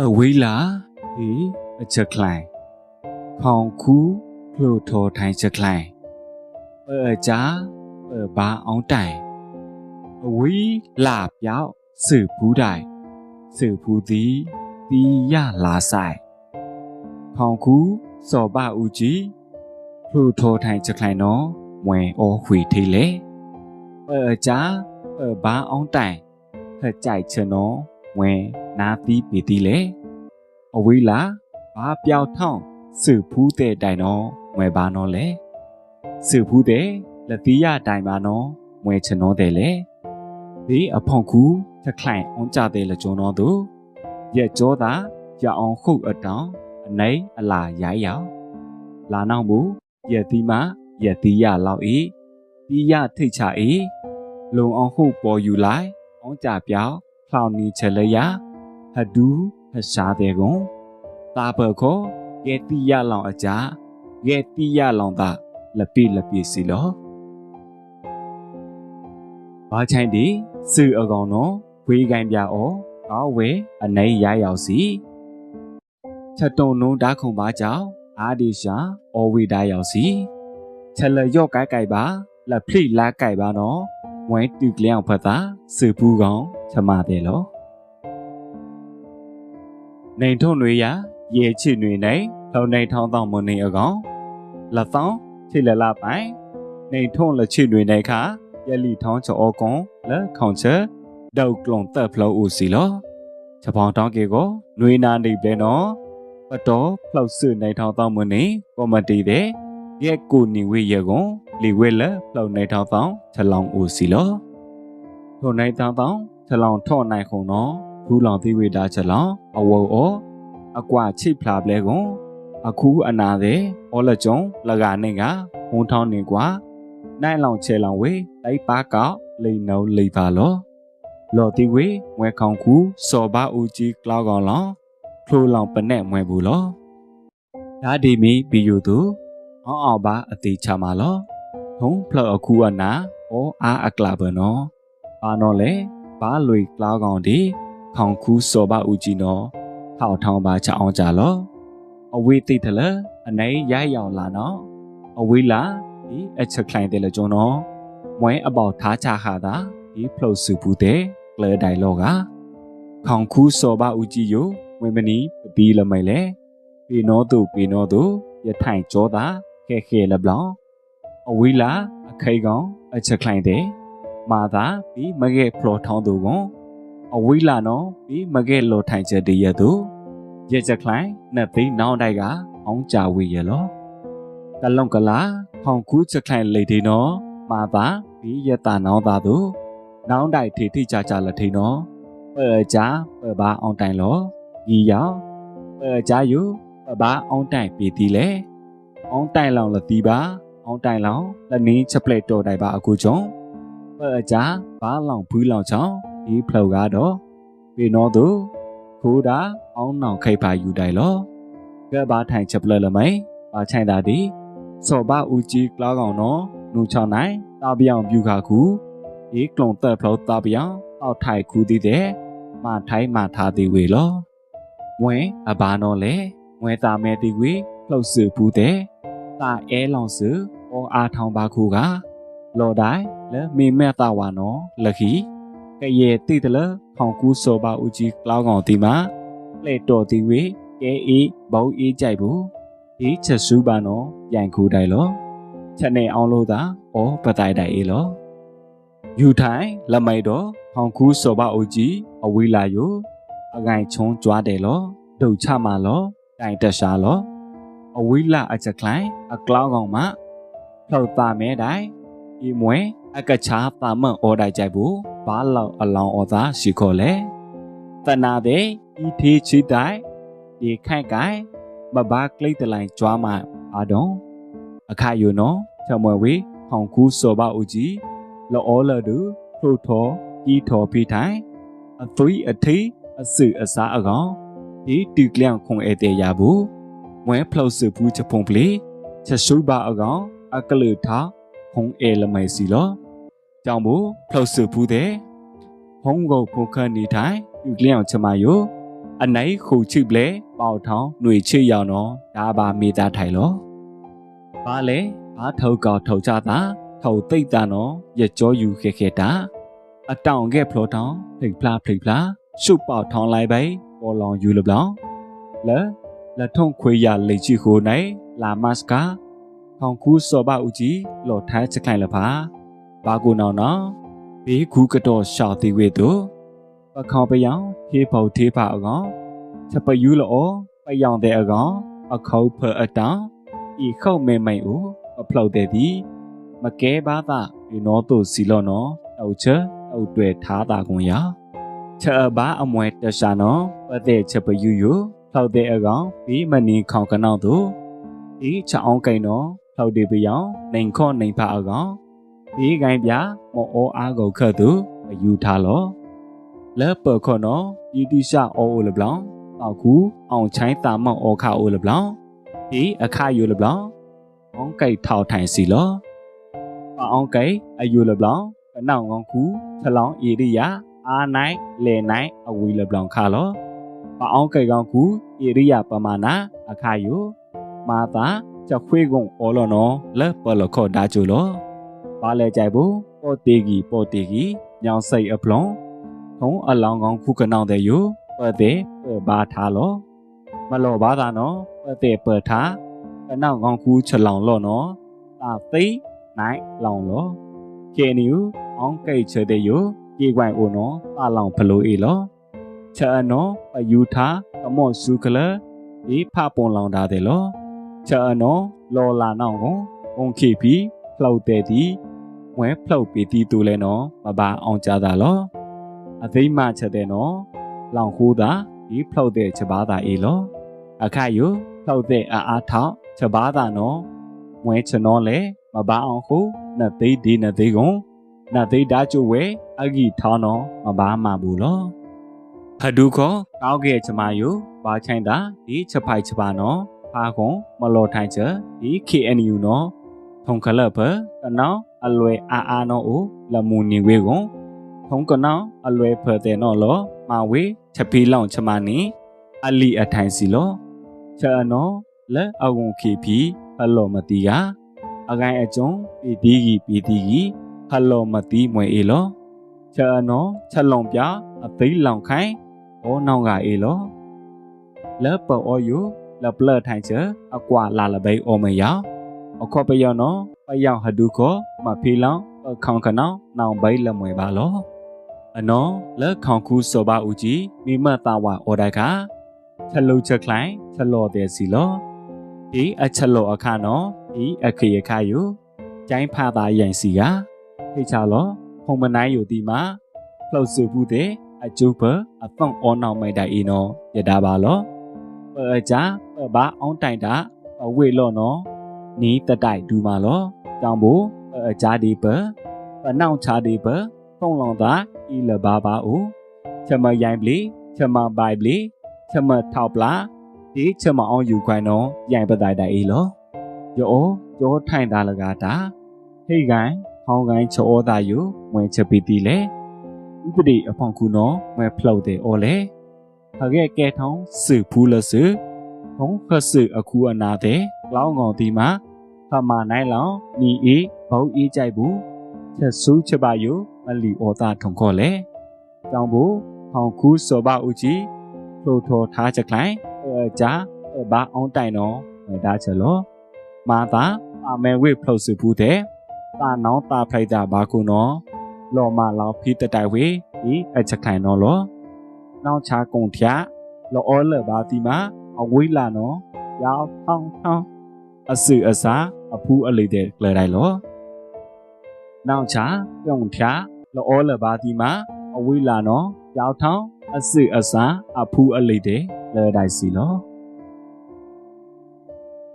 အဝေးလာဒီအချက်klein ခေါင်ခူးဖလိုထော်ထိုင်ချက် klein เปิดจ้าเปิดบาอองတိုင်အဝေးလာပြောက်สืบผู้ใดสืบผู้သည်တီရလာဆိုင်ခေါင်ခူးစော်ပဦးကြီးဖလိုထော်ထိုင်ချက် klein နော်မွင်အောခွေထေးလေเปิดจ้าเปิดบาอองတိုင်ဖက်ကြိုက်ချင်နော် ဝင်နာသီးပေသည်လေအဝေးလာဘာပြောင်ထောင်းစုဖူးတဲ့တိုင်တော့ငွယ်ပါနော်လေစုဖူးတဲ့လက်သီးရတိုင်ပါနော်ငွယ်ချနော်တဲ့လေဒီအဖောင်ကူထခန့်အောင်ကြတဲ့လကြုံတော်သူရက်ကြောတာရအောင်ခုတ်အတောင်အနိုင်အလာရိုင်းရောင်လာနောက်မူရက်သီးမရက်သီးရလောက်ဤပြီးရထိတ်ချဤလုံအောင်ခုတ်ပေါ်ယူလိုက်အောင်ကြပြောင်း ဖောင်နီချက်လရဟဒူးဟရှာတဲ့ကွန်တာဘခောကဲတီရလောင်အကြကဲတီရလောင်တာလပိလပိစီလောဘာချိုင်ဒီစုအကောင်နော်ဝေးကိုင်းပြအောကောင်းဝဲအနေရရောက်စီချက်တုံနုံဓာခုံပါကြောင့်အာဒီရှာအော်ဝေးဓာရောက်စီချက်လရော့ကိုက်ကိုက်ပါလက်ဖိလာကိုက်ပါနော်ဝဲတူကလျောင်ဖတ်တာစုပူကောင် ချမတယ်လောနေထုံတွေရရေချစ်တွေနေထုံနေထောင်းတောင်းမနေအကောင်လက်သောင်းချစ်လလပိုင်နေထုံလက်ချစ်တွေနေခါရလီထောင်းချောကွန်လက်ခေါင်ချက်ဒေါကလုံတက်ဖလို့ဦးစီလောချက်ပေါင်းတောင်းကေကိုနွေနာနေပဲနော်ပတော်ဖလောက်စွနေထောင်းတောင်းမနေကောမတီတဲ့ရဲ့ကိုနေဝေရကွန်လီဝဲလက်ဖလောက်နေထောင်းတောင်းချက်လောင်ဦးစီလောထိုနေတောင်းတော င်းချက်လောင်ထော့နိုင်ခုံနော်ဘူးလောင်သိဝေတာချက်လောင်အဝေါ်အောအကွာချိဖလာပလဲကွန်အခုအနာတဲ့အော်လကြုံလကနေကဟွန်းထောင်းနေကွာနိုင်လောင်ချေလောင်ဝေတိုက်ပါကောက်လိန်နောလိပါလောလော်တီဝေမွဲခေါင်ကူစော်ဘာဦးကြီးကလောက်ကောင်လောင်ဖလိုလောင်ပနဲ့မွဲဘူးလောဒါဒီမီဘီယိုသူအောင်အောင်ပါအသေးချမှာလောထုံးဖလော်အခုအနာဩအားအကလာဘနော်ပါနော်လေ ဘာလွေကလောက်ကောင်ဒီခေါင်ကူစော်ဘာဦးကြီးနော်ထောက်ထောင်းပါချအောင်ကြလောအဝေးတိတ်တယ်လအနေရရောင်လာနော်အဝေးလာဒီအချက် client တယ်လကျွန်တော်မွဲအပေါထားချဟာတာဒီဖလို့စုဘူးတဲ့ကလဒိုင်လောကခေါင်ခူးစောပါဦးကြီးယဝင်းမနီပပီးလမိုင်လေပေနောတုပေနောတုရထိုင်ကြောတာခဲခဲလဘလောင်အဝီလာအခိကောင်အချက် client တဲ့ မာသာပြီးမကဲဖလော်ထောင်းသူကွန်အဝိလာနော်ပြီးမကဲလော်ထိုင်ချက်တည်းရသူရဲ့ချက်ခလိုင်းနှစ်သိနောင်းတိုက်ကအောင်ကြဝေရလောကလုံကလာခေါင်ကူးချက်ခလိုင်းလေတေနော်မာသာပြီးရတာနောင်းသာသူနောင်းတိုက်ထေထိကြကြလက်ထိန်နော်ပဲကြပဲပါအောင်တိုင်လောဒီရောက်ပဲကြယူပဲပါအောင်တိုင်ပြည်တီလေအောင်တိုင်လောင်လက်တီပါအောင်တိုင်လောင်လက်နင်းချက်ပလက်တော်တိုင်ပါအခုကြောင့် ပအကြဘာလောင်ဘူးလောင်ချောင်းဒီဖလောက်ကတော့ပေနောသူခိုးတာအောင်းနောင်ခိတ်ပါယူတိုင်လောကဲဘာထိုင်ချက်ပလလမိုင်ဘာချိုင်တာဒီစောဘဦးကြီးကလောက်ကောင်နော်နူချောင်းနိုင်တာပြောင်ပြူခါကူဒီကလုံတက်ဖလောက်တာပြောင်အောက်ထိုင်ကူသေးတယ်မထိုင်မထားသေးဝေလောဝင်အဘာနော်လေဝင်တာမဲတီဝေလှုပ်ဆူဘူးတဲ့တာအဲလောင်စုအောအားထောင်ပါခုက လော်တိုင်းလဲမေမဲတာဝါနော်လခီကရဲ့တိတလခေါင်ကူးစောပါဦးကြီးကလောက်ကောင်တီမှာလေတော်တီဝေကဲအေးဘောင်းအေးကြိုက်ဘူးဒီချက်စုပါနော်ရိုင်ခူတိုင်လောချက်နေအောင်လို့သာဩပတိုင်တိုင်အေးလောယူထိုင်လမိုက်တော့ဟောင်ကူးစောပါအိုကြီးအဝေးလာယိုအငိုင်ချုံကြွားတယ်လောဒုတ်ချမှာလောတိုင်တက်ရှာလောအဝေးလာအချက် klein အကလောက်ကောင်မှထောက်ပါမဲတိုင် ဒီမွဲအကချာပါမန်အော်တိုင်ကြိုက်ဘူးဘာလောက်အလောင်းအော်သာရှိခေါ်လေတနာတဲ့ဤသေးချီတိုင်ဒီခိုင်ကိုင်မဘာကလိတ်တလိုင်ကြွားမှာအာတုံအခါယုံနော်ချမွေဝေဟောင်ကူးစောပါအိုကြီးလောအောလဒူဖရိုထောကြီးထော်ဖိထိုင်အသွေးအထိအစုအစားအကောင်ဒီတူကလျောင်ခုံဧတဲ့ရဘူးမွဲဖလောက်စုဘူးချဖုံပလီချက်ရှုပါအကောင်အကလူထာ ခုံဧလမိုင်စီလောကြောင့်ဘူးဖလောက်စုဘူးတဲ့ဟုံးကိုဖုန်ခန်နေထိုင်တူကလျောင်ချမယိုအနိုင်ခုချိပလဲပေါထောင်းຫນွေချစ်ရောက်တော့ဒါပါမေတာထိုင်လောဘာလဲဘာထုတ်ကောက်ထုတ်ကြတာထုတ်သိတ်တာနော်ရကြောယူခဲ့ခဲ့တာအတောင်ကဲဖလောထောင်းဖိဖလားဖိဖလားရှုပ်ပေါထောင်းလိုက်ပဲပေါ်လောင်ယူလပလောင်လဲလက်ထုံခွေရလေချီကိုနိုင်လာမတ်ကာ ခေါင်ကူးစောဘဦးကြီးလော်ထိုင်းစခိုင်လပါဘာကူနောင်နော်ဘေးကူကတော့ရှာသေးဝဲတို့ပခေါပယောင်ထေးဖို့ထေးပါအကောင်ချက်ပယူလောပယောင်တဲ့အကောင်အခေါဖအတောင်ဤခုတ်မဲမိန်ဦးအဖလောက်တဲ့ဒီမကဲပါသာဒီနောတို့စီလောနော်တောက်ချအုတ်တွေထားတာကွန်ရချက်အဘာအမွဲတရှာနော်ပတဲ့ချက်ပယူယူထောက်တဲ့အကောင်ဘီမနီခေါင်ကနောက်တို့ဒီချောင်းကိန်နော် ထောက်တီပီယောင်နိုင်ခွန်နိုင်ဖာအကောင်ဒီကိုင်းပြမောအောအားကိုခတ်သူအယူထားလောလဲပခွန်နောဒီတိရှအောအိုလဘလောင်တောက်ခုအောင်ချိုင်းတာမောင်အောခအိုလဘလောင်ဒီအခါယူလဘလောင်အောင်ကြိုက်ထောက်ထိုင်စီလောအောင်ကြိုက်အယူလဘလောင်အနောက်ငောင်းခုထလောင်းဧရိယာအာနိုင်လေနိုင်အဝီလဘလောင်ခါလောပအောင်ကြိုက်ကောင်းခုဧရိယာပမာဏအခါယူမာတာ ချက်ခွေးကုံအော်လောနော်လဲပလခောဒါကျူလောဘာလဲကြိုက်ဘူးပေါ်တေဂီပေါ်တေဂီညောင်စိတ်အပလွန်ထုံးအလောင်းကောင်ခုကနောင်တဲ့ယုပတဲ့ပဘာထားလောမလောဘာသာနော်ပတဲ့ပထားကနောက်ကောင်ခုချက်လောင်လောနော်တာသိနိုင်လောင်လောကေနီယုအောင်ကိတ်ချတဲ့ယုကြေကွိုင်အိုနော်ပါလောင်ဖလိုအေလောချာနော်ပယူထားကမော့စုကလဒီဖပွန်လောင်တာတယ်လော ချာနော်လော်လာနောက်ကိုုံခိပြီးဖလောက်တဲ့ဒီဝဲဖလောက်ပြီးတီတူလဲနော်မပါအောင်ကြတာလောအသိမချက်တဲ့နော်လောင်ခိုးတာဒီဖလောက်တဲ့ချက်ပါတာအေလောအခါယဖလောက်တဲ့အာအားထောက်ချက်ပါတာနော်ဝဲချနော်လဲမပါအောင်ခုနှစ်သိဒီနှစ်သိကုန်နသိဒါကျဝဲအဂီထောင်းတော့မဘာမှဘူးလောဟဒုခောကောက်ခဲ့ချမယုဘာချိုင်တာဒီချက်ဖိုက်ချပါနော် ဖာကွန်မလောထိုင်ချဒီ KNU နော်ထုံခလဘကနောင်အလွယ်အာအာနော်အိုလမူနေဝေကွန်ထုံကနောင်အလွယ်ဖတဲ့နော်လောမဝေချက်ပီလောင်ချမနီအလီအထိုင်စီလောချာနော်လဲအဝုံခေပီအလောမတီကအကိုင်အကျုံပီတီကြီးပီတီကြီးဟလောမတိမွေအေလောချာနောချက်လုံပြအသိလောင်ခိုင်ဩနောင်ကအေလောလပအောယု လပလထိုင်ချအကွာလာလဘိအောမယောအခောပယောနောပယောဟဒုခောမဖီလောင်ခေါင်ကနောင်နောင်ဘိလမွေပါလောအနောလက်ခေါင်ခုစောပါဦးကြီးမိမတာဝအော်ဒကချက်လုံချက်ခိုင်ချက်လော်တဲ့စီလောဒီအချက်လော်အခါနောဒီအခရခါယုကျိုင်းဖာသာယန်စီကဖိချာလောဖုံမနိုင်ယူဒီမှာလှုပ်စုဘူးတဲ့အကျုပ်ပအဖုံအောနောင်မိုက်တိုင်အီနောရတာပါလောပအ ကြပဘာအောင်တိုင်တာအဝေလောနော်နီးတတိုင်ဒူမာလောတောင်ဘူအကြဒီပပနောင်ချာဒီပဖုံလောင်တာအီလဘာဘာဦးချမရိုင်ပလီချမဘိုင်ပလီချမထောက်ပလာဒီချမအောင်ယူခွိုင်နော်ရိုင်ပတိုင်တိုင်အီလောယောယောထိုင်တာလကတာဟိတ်ကိုင်ဟောင်းကိုင်းချောသားယူမွေချက်ပီတီလေဥပဒေအဖောင်ခုနော်မွေဖလောက်တဲ့အော်လေ ဟကဲကဲထောင်းစုဖူးလစုဟောင်းခဆုအခုအနာတဲ့လောင်းကောင်ဒီမှာဖမနိုင်လောင်နီအေးဘောက်အေးကြိုက်ဘူးချက်ဆူးချက်ပါယူမလီအောသားထုံခေါ်လေကြောင်ဘူးဟောင်းခူးစောပါဦးကြီးထိုးထော်ထားချက်ခိုင်အဲကြဘာအောင်တိုင်တော့ဝေဒါချက်လောမာတာအမဲဝိဖလို့စုဖူးတဲ့တာနောင်းတာဖိုက်တာဘာကုနောလောမလောင်ဖီတတိုင်ဝေဒီအချက်ခိုင်နော်လော နောင်ချာကုံဖျာလောအောလဘာတီမာအဝိလာနော်ယောက်ထောင်းထောင်းအစုအစားအဖူးအလေးတဲ့ကလတိုင်းလောနောင်ချာပြုံဖျာလောအောလဘာတီမာအဝိလာနော်ယောက်ထောင်းအစုအစားအဖူးအလေးတဲ့ကလတိုင်းစီလော